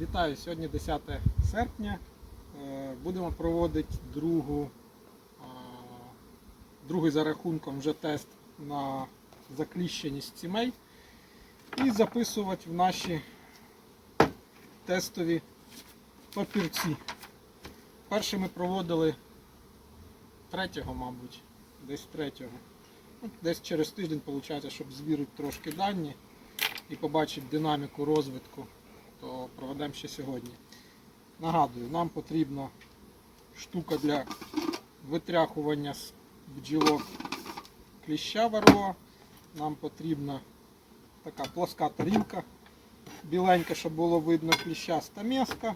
Вітаю! Сьогодні 10 серпня. Е, Будемо проводити другу, другий за рахунком вже тест на закліщеність сімей і записувати в наші тестові папірці. Перший ми проводили третього, мабуть, десь третього. Ну, Десь через тиждень, виходить, щоб звірити трошки дані і побачити динаміку розвитку, то проведемо ще сьогодні. Нагадую, нам потрібна штука для витряхування з бджілок кліща варова. Нам потрібна така плоска тарілка, біленька, щоб було видно кліща стамеска,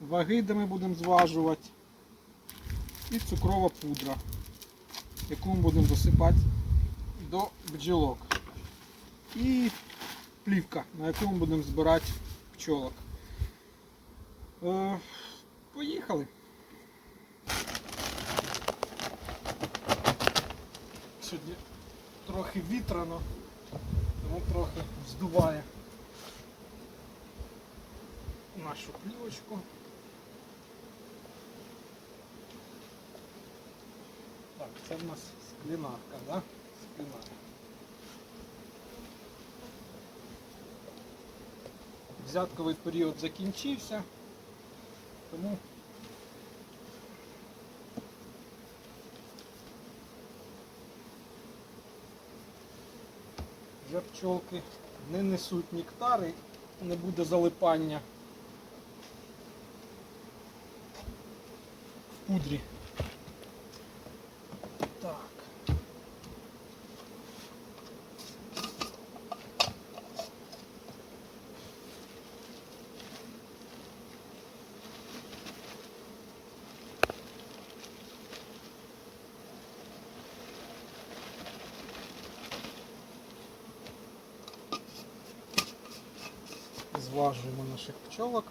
ваги, де ми будемо зважувати, і цукрова пудра, яку ми будемо досипати до бджілок. І плівка, на яку ми будемо збирати пчолок. Е, поїхали. Сьогодні трохи вітряно, тому трохи здуває нашу плівочку. Так, це в нас склінарка, да? Склінарка. Взятковий період закінчився, тому вже пчолки не несуть нектари, не буде залипання в пудрі. Так. Зважуємо наших пчолок.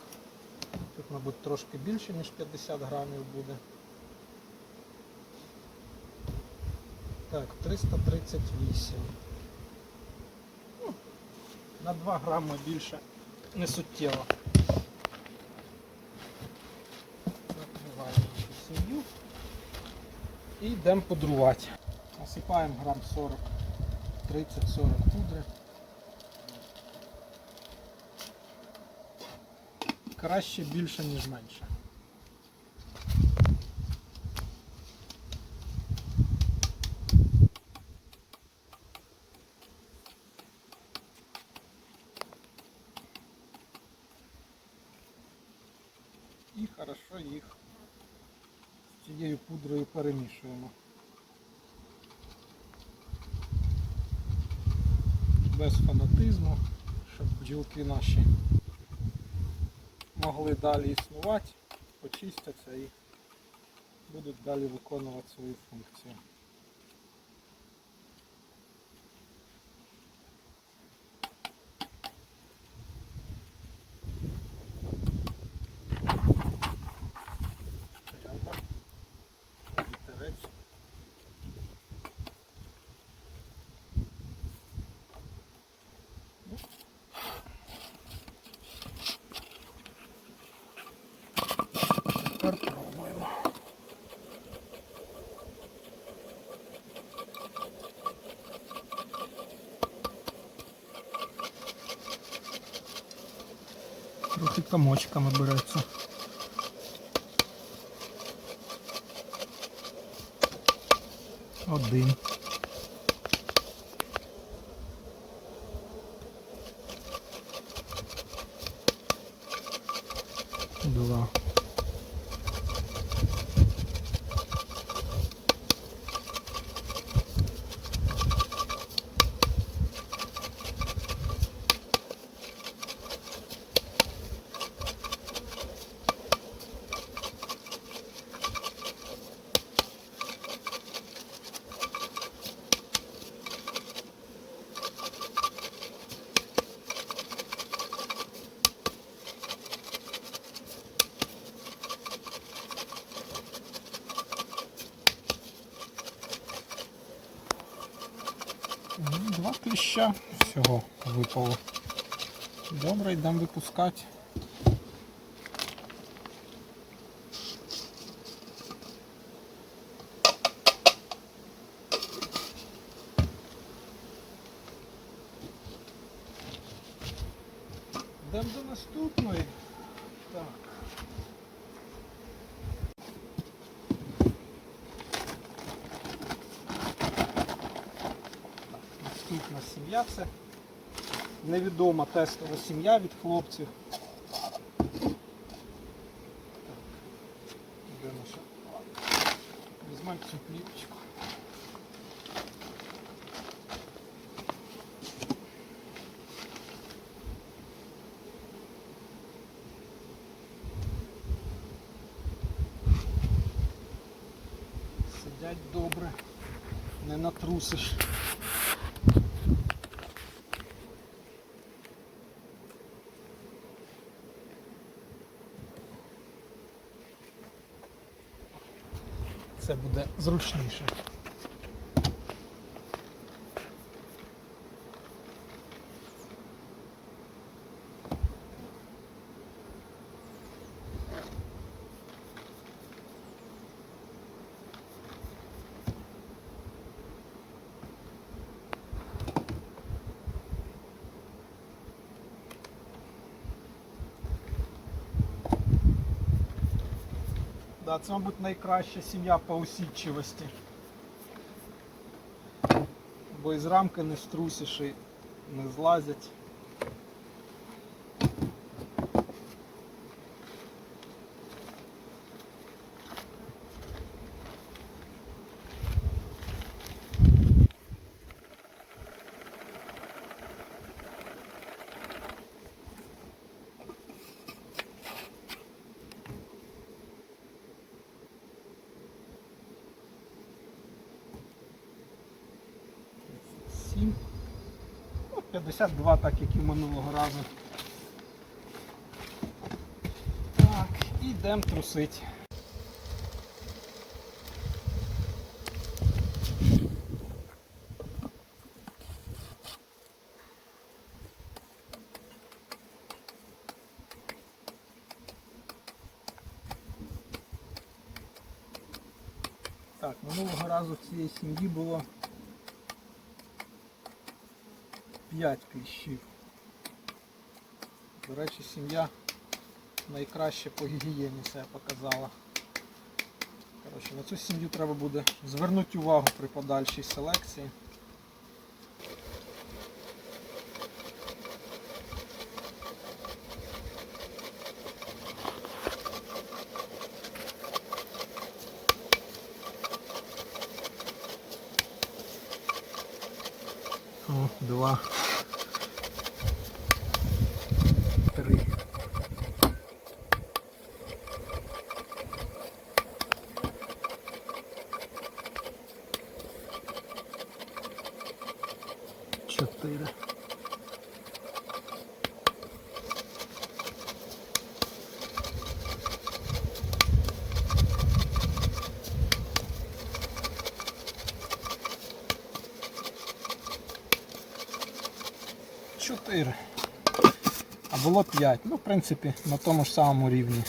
Тут, мабуть, трошки більше, ніж 50 грамів буде. Так, 338. Ну, на 2 грами більше не суттєво. Накриваємо нашу сім'ю і йдемо пудрувати. Насипаємо грам 40, 30-40 пудри. Краще більше, ніж менше. І хорошо їх з цією пудрою перемішуємо. Без фанатизму, щоб бджілки наші могли далі існувати, почистяться і будуть далі виконувати свою функцію. Трохи комочками береться. Один. кліща. Всього випало. Добре, йдемо випускати. Йдемо до наступної. Так. Сім'я це невідома тестова сім'я від хлопців. Де наша? Візьмемо цю плівочку. Сидять добре, не натрусиш. Це буде зручніше. Да, це, мабуть, найкраща сім'я по усідчивості. Бо із рамки не струсиш і не злазять. Сім. Ну, 52, так як і минулого разу. Так, і йдемо трусить. Так, минулого разу в цієї сім'ї було 5 кліщів. До речі, сім'я найкраще по гігієні себе показала. Коротше, на цю сім'ю треба буде звернути увагу при подальшій селекції. О, два. Три. Чотири. Чотири. А було 5. Ну, в принципі, на тому ж самому рівні.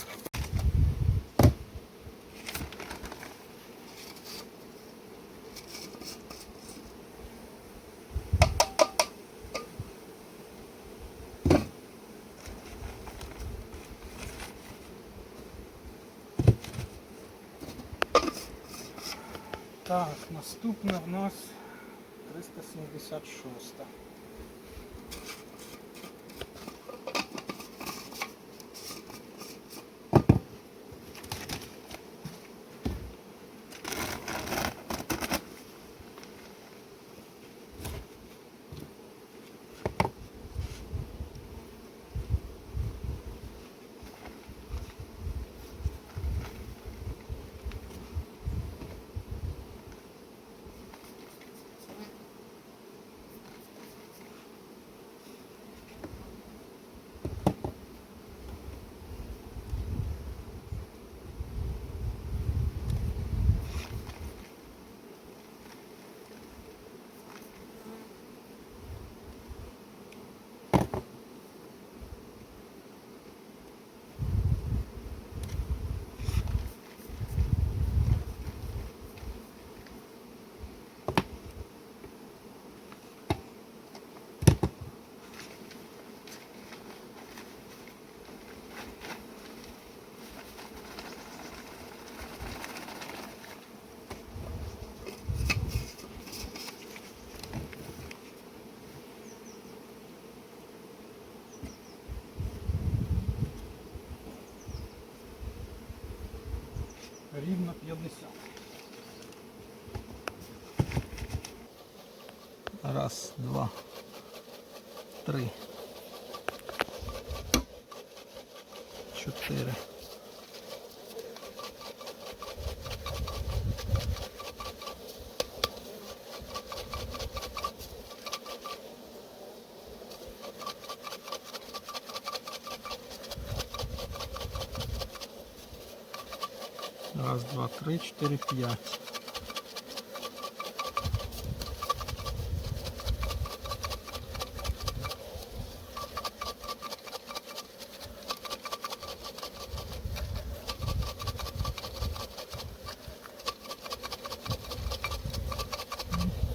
Так, наступна в нас 376. Рівно 50. Раз, два, три, чотири. Раз, два, три, чотири, п'ять.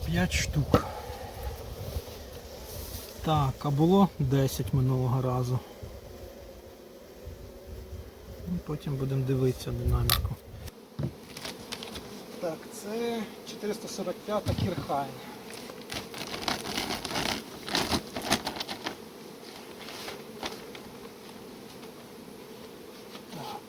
П'ять штук. Так, а було 10 минулого разу. Ну, Потім будемо дивитися динаміку. Це 445 Кірхайн. Так.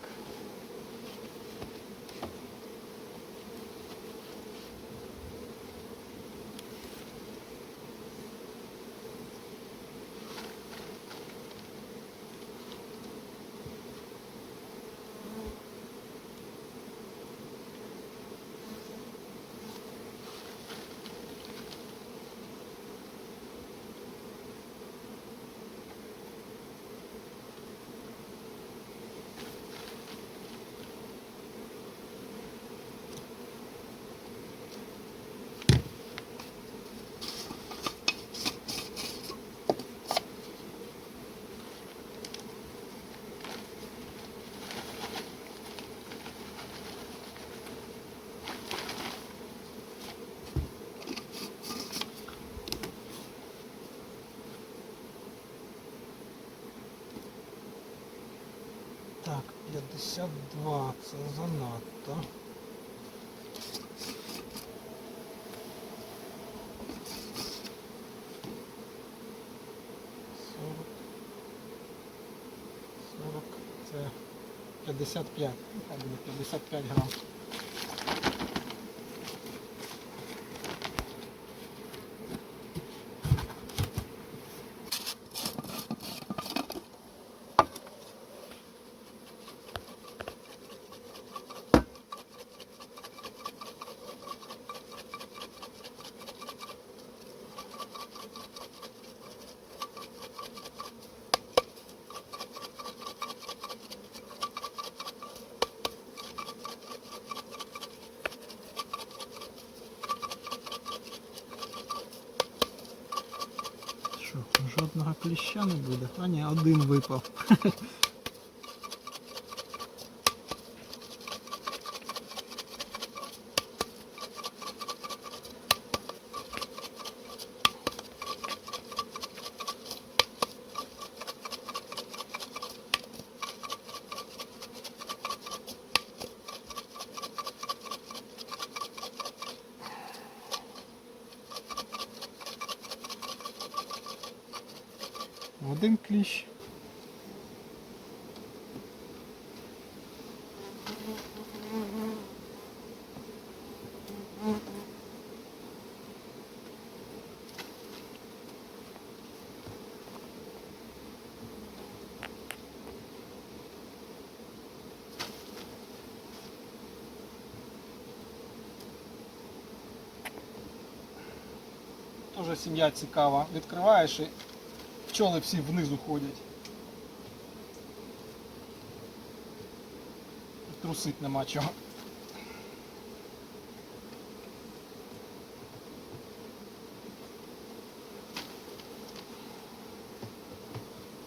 Так, 52, це занадто. Сорок. Сорок. Це 55. Ну, хай буде 55 грам. Кліща не буде? А ні, один випав. Один кліщ. Тоже сім'я цікава. Відкриваєш і пчоли всі внизу ходять. Трусить нема чого.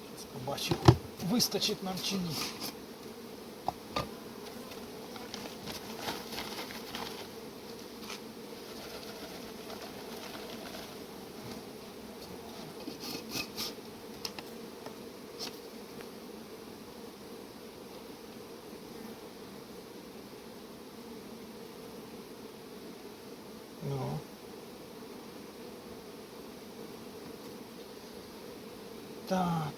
Зараз побачимо, вистачить нам чи ні. Ну. Так.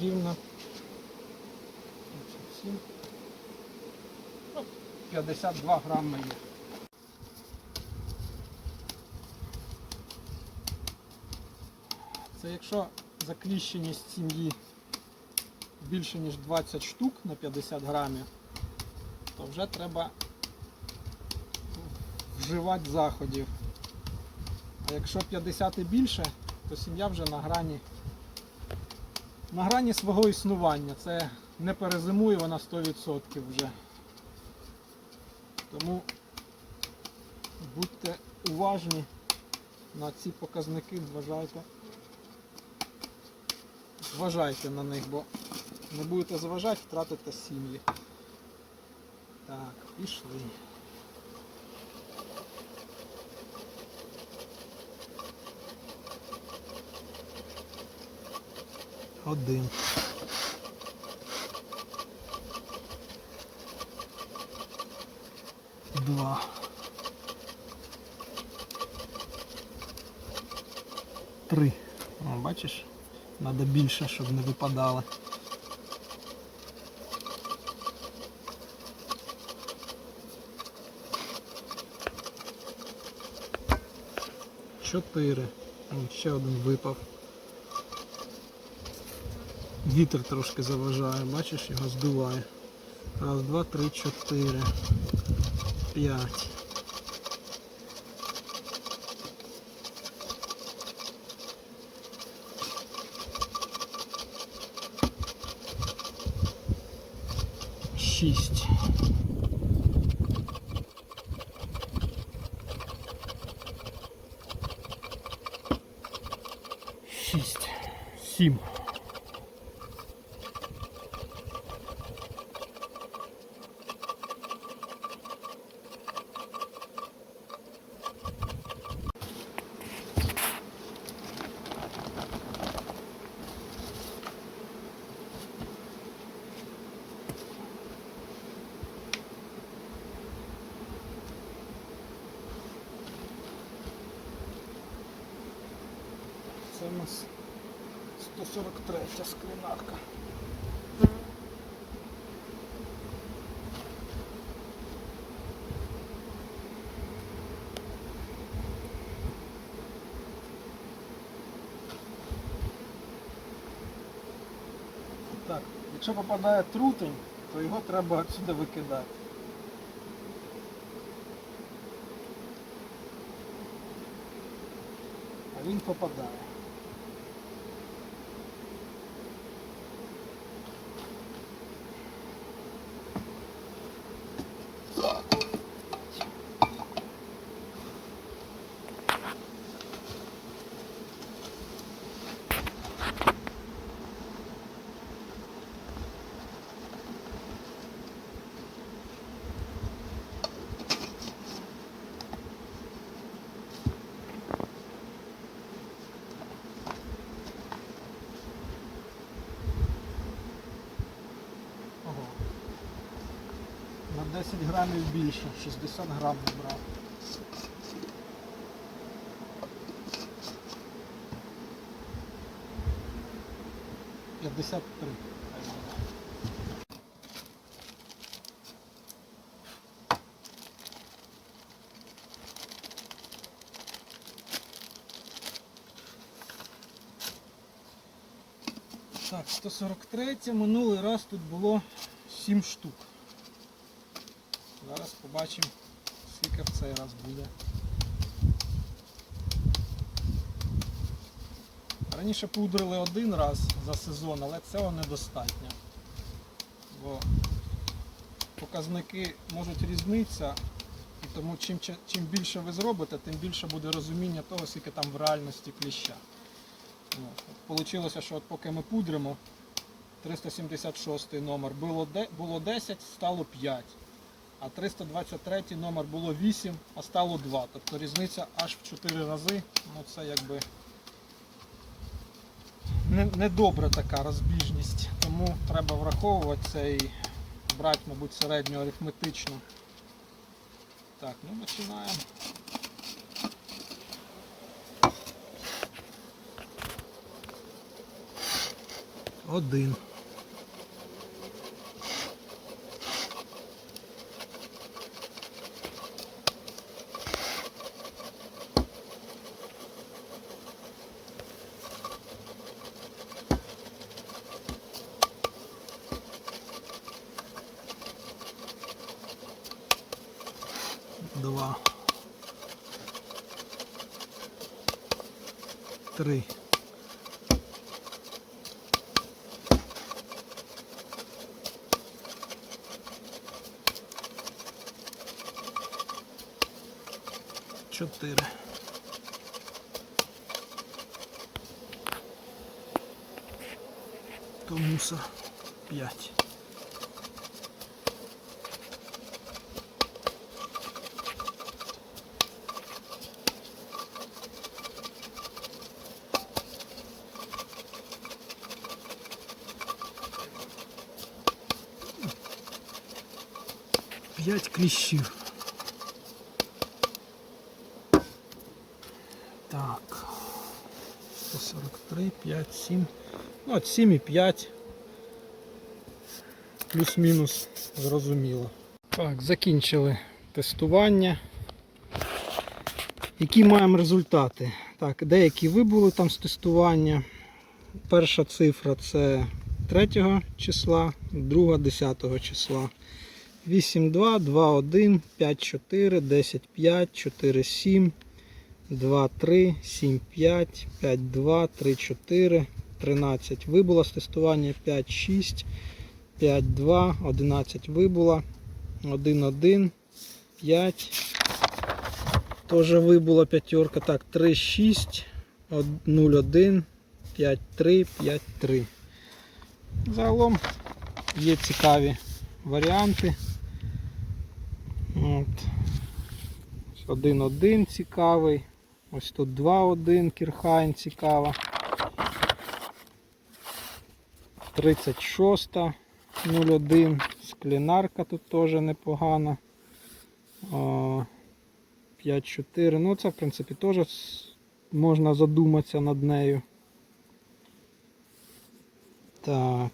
Рівно 37. Ну, 52 грами є. Це якщо закліщеність сім'ї більше ніж 20 штук на 50 грамів, то вже треба вживати заходів. А якщо 50 і більше, то сім'я вже на грані, на грані свого існування. Це не перезимує вона 100% вже. Тому будьте уважні на ці показники, зважайте. Зважайте на них, бо не будете зважати, втратите сім'ї. Так, пішли. Один. Два. Три. О, бачиш? Треба більше, щоб не випадало. Чотири. Ще один випав. Вітер трошки заважає, бачиш, його здуває. Раз, два, три, чотири. П'ять. Шість. Шість. Сім. Так, якщо попадає трутень, то його треба отсюди викидати. А він попадає. Ого. На 10 грамів більше, 60 грам набрав. П'ятдесят три. Так, 143 минулий раз тут було 7 штук. Побачимо, скільки в цей раз буде. Раніше пудрили один раз за сезон, але цього недостатньо. Бо показники можуть різнитися, і тому чим, чим більше ви зробите, тим більше буде розуміння того, скільки там в реальності кліща. Получилося, що от поки ми пудримо, 376 номер було 10, стало 5. А 323 номер було 8, а стало 2. Тобто різниця аж в 4 рази. Ну це якби не, недобра така розбіжність. Тому треба враховувати це і брати, мабуть, середню арифметичну. Так, ну починаємо. Один. 4. То муса 5. П'ять кліщів. 5, 7. Ну, от 7 і 5. Плюс-мінус зрозуміло. Так, закінчили тестування. Які маємо результати? Так, деякі вибули там з тестування. Перша цифра це 3 числа, друга 10 числа. 8, 2, 2, 1, 5, 4, 10, 5, 4, 7, 2, 3, 7, 5, 5, 2, 3, 4, 13 вибула з тестування, 5, 6, 5, 2, 11 вибула, 1, 1, 5, теж вибула п'ятерка, так, 3, 6, 0, 1, 5, 3, 5, 3. Загалом є цікаві варіанти. От. 1-1 цікавий. Ось тут 2-1 Кірхайн цікава. 36 01 Склінарка тут теж непогана. 5-4. Ну це в принципі теж можна задуматися над нею. Так.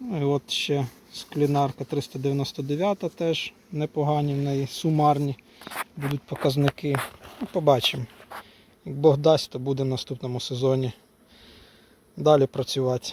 Ну і от ще склінарка 399 теж непогані в неї, сумарні будуть показники. Ну, побачимо. Як Бог дасть, то буде в наступному сезоні далі працювати.